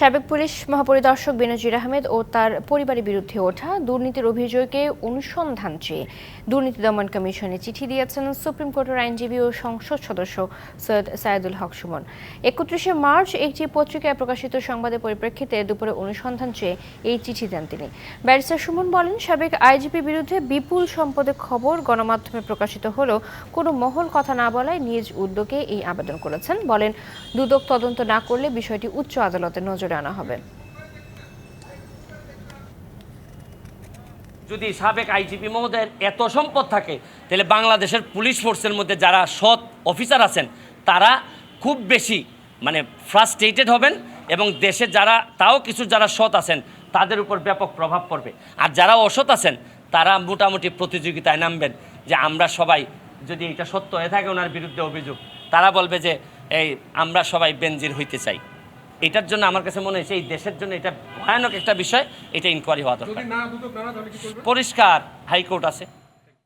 সাবেক পুলিশ মহাপরিদর্শক বেনজির আহমেদ ও তার পরিবারের বিরুদ্ধে ওঠা দুর্নীতির অভিযোগে অনুসন্ধান চেয়ে দুর্নীতি দমন কমিশনে চিঠি দিয়েছেন সুপ্রিম কোর্টের আইনজীবী ও সংসদ সদস্য সৈয়দ সায়েদুল হক সুমন। একত্রিশে মার্চ একটি পত্রিকায় প্রকাশিত সংবাদের পরিপ্রেক্ষিতে দুপুরে অনুসন্ধান চেয়ে এই চিঠি দেন তিনি। ব্যারিস্টার সুমন বলেন, সাবেক আইজিপির বিরুদ্ধে বিপুল সম্পদের খবর গণমাধ্যমে প্রকাশিত হলেও কোনো মহল কথা না বলায় নিজ উদ্যোগে এই আবেদন করেছেন। বলেন, দুদক তদন্ত না করলে বিষয়টি উচ্চ আদালতের নজরে আনা হবে। যদি সাবেক আইজিপি মহোদয়ের এত সম্পদ থাকে, তাহলে বাংলাদেশের পুলিশ ফোর্সের মধ্যে যারা সৎ অফিসার আছেন, তারা খুব বেশি মানে ফ্রাস্ট্রেটেড হবেন এবং দেশে যারা, তাও কিছু যারা সৎ আছেন, তাদের উপর ব্যাপক প্রভাব পড়বে। আর যারা অসৎ আছেন, তারা মোটামুটি প্রতিযোগিতায় নামবেন যে আমরা সবাই যদি এটা সত্য হয়ে থাকে ওনার বিরুদ্ধে অভিযোগ, তারা বলবে যে, এই, আমরা সবাই বেনজির হইতে চাই। এটার জন্য আমার কাছে মনে হয়েছে এই দেশের জন্য এটা ভয়ানক একটা বিষয় এটা ইনকোয়ারি হওয়া দরকার। পরিষ্কার হাইকোর্ট আছে।